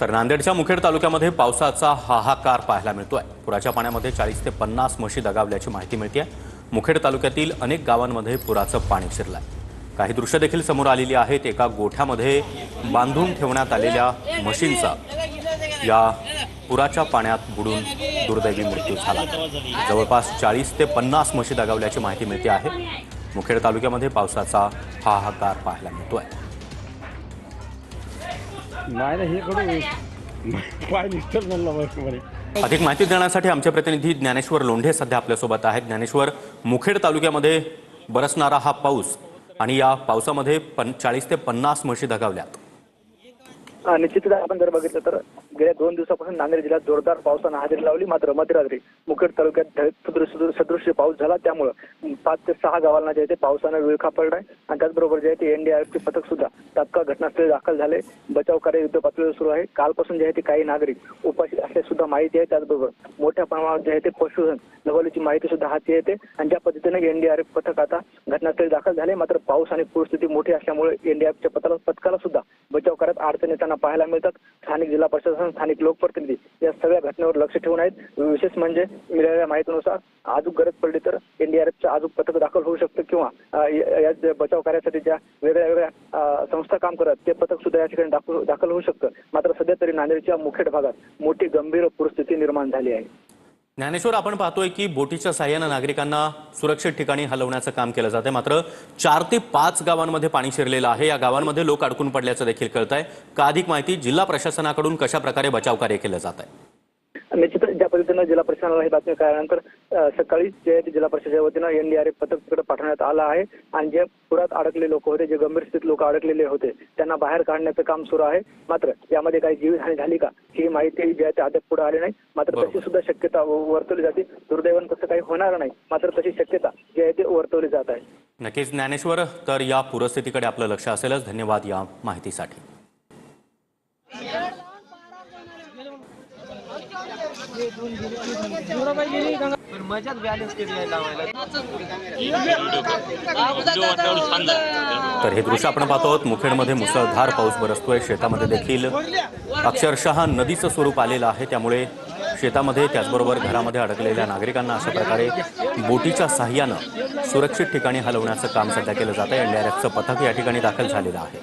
तर नांदेडच्या मुखेड तालुक्यामध्ये पावसाचा हाहाकार पाहायला मिळतोय. पुराच्या पाण्यामध्ये चाळीस ते पन्नास म्हशी दगावल्याची माहिती मिळते मुखेड तालुक्यातील अनेक गावांमध्ये पुराचं पाणी शिरलंय. काही दृश्य देखील समोर आलेली आहेत. एका गोठ्यामध्ये बांधून ठेवण्यात आलेल्या म्हशींचा या पुराच्या पाण्यात बुडून दुर्दैवी मृत्यू झाला. जवळपास चाळीस ते पन्नास म्हशी दगावल्याची माहिती मिळते आहे. मुखेड तालुक्यामध्ये पावसाचा हाहाकार पाहायला मिळतोय. नाही हे कडू पाय निघतच म्हणलं बरोबर अधिक माहिती देण्यासाठी आमचे प्रतिनिधी ज्ञानेश्वर लोंढे सध्या आपल्यासोबत आहेत. ज्ञानेश्वर मुखेड तालुक्यामध्ये बरसणारा हा पाऊस आणि या पावसामध्ये पन चाळीस ते पन्नास म्हशी दगावल्यात. हा, निश्चितच आपण जर बघितलं तर गेल्या दोन दिवसापासून नांदेड जिल्ह्यात जोरदार पावसानं हजेरी लावली मात्र मध्यरात्री मुखेड तालुक्यात सदृश सदृश्य पाऊस झाला. त्यामुळं पाच ते सहा गावांना जे आहे ते पावसानं विळखा पडलाय आणि त्याचबरोबर जे आहे ते एनडीआरएफचे पथक सुद्धा तात्काळ घटनास्थळी दाखल झाले. बचाव कार्य युद्ध पातळीवर सुरू आहे. कालपासून जे आहे ते काही नागरिक उपाशी असल्याची सुद्धा माहिती आहे. त्याचबरोबर मोठ्या प्रमाणात जे आहे ते पशुधन लवलीची माहिती सुद्धा हाती येते आणि ज्या पद्धतीने एनडीआरएफ पथक आता घटनास्थळी दाखल झाले मात्र पाऊस आणि पूरस्थिती मोठी असल्यामुळे एनडीआरएफच्या पथकाला पथकाला सुद्धा बचाव कार्यात अडचण येताना पाहायला मिळतात. स्थानिक जिल्हा प्रशासन स्थानिक लोकप्रतिनिधी या सगळ्या घटनेवर लक्ष ठेवून आहेत. विशेष म्हणजे मिळालेल्या माहितीनुसार अजून गरज पडली तर एनडीआरएफचं अजून पथक दाखल होऊ शकतं किंवा या ज्या बचाव कार्यासाठी ज्या वेगळ्या वेगळ्या संस्था काम करतात ते पथक सुद्धा या ठिकाणी दाखल होऊ शकतं. मात्र सध्या तरी नांदेडच्या मुखेड भागात मोठी गंभीर परिस्थिती निर्माण झाली आहे. ज्ञानेश्वर आपण पाहतोय की बोटीच्या साह्यानं नागरिकांना सुरक्षित ठिकाणी हलवण्याचं काम केलं जाते मात्र चार ते पाच गावांमध्ये पाणी शिरलेलं आहे. या गावांमध्ये लोक अडकून पडल्याचं देखील कळत आहे का अधिक माहिती जिल्हा प्रशासनाकडून कशा प्रकारे बचाव कार्य केलं जात आहे ज्या पद्धतीनं जिल्हा प्रशासनाला ही बातमी कळल्यानंतर अ, सकाळी जे आहे ते जिल्हा प्रशासनाच्या वतीनं एनडीआरएफ पथक तिकडे पाठवण्यात आलं आहे. आणि जे पुरात अडकलेले लोक होते जे गंभीर स्थितीत लोक अडकलेले होते त्यांना बाहेर काढण्याचं काम सुरू आहे. मात्र यामध्ये काही जीवितहानी झाली का ही माहिती जी आहे ते अद्याप पुढे आली नाही. मात्र. तशी सुद्धा शक्यता वर्तवली जाते. दुर्दैवानं तसं काही होणार नाही. मात्र तशी शक्यता जी आहे ते वर्तवली जात आहे. नक्कीच ज्ञानेश्वर तर या पूरस्थितीकडे आपलं लक्ष असेलच. धन्यवाद या माहितीसाठी. तर हे दृश्य आपण पाहतो आहोत मुखेडमध्ये मुसळधार पाऊस बरसतोय. शेतामध्ये देखील अक्षरशः नदीचं स्वरूप आलेलं आहे. त्यामुळे शेतामध्ये त्याचबरोबर घरामध्ये अडकलेल्या नागरिकांना अशा प्रकारे बोटीच्या साह्यानं सुरक्षित ठिकाणी हलवण्याचं काम सध्या केलं जात आहे एनडीआरएफचं पथक या ठिकाणी दाखल झालेलं आहे.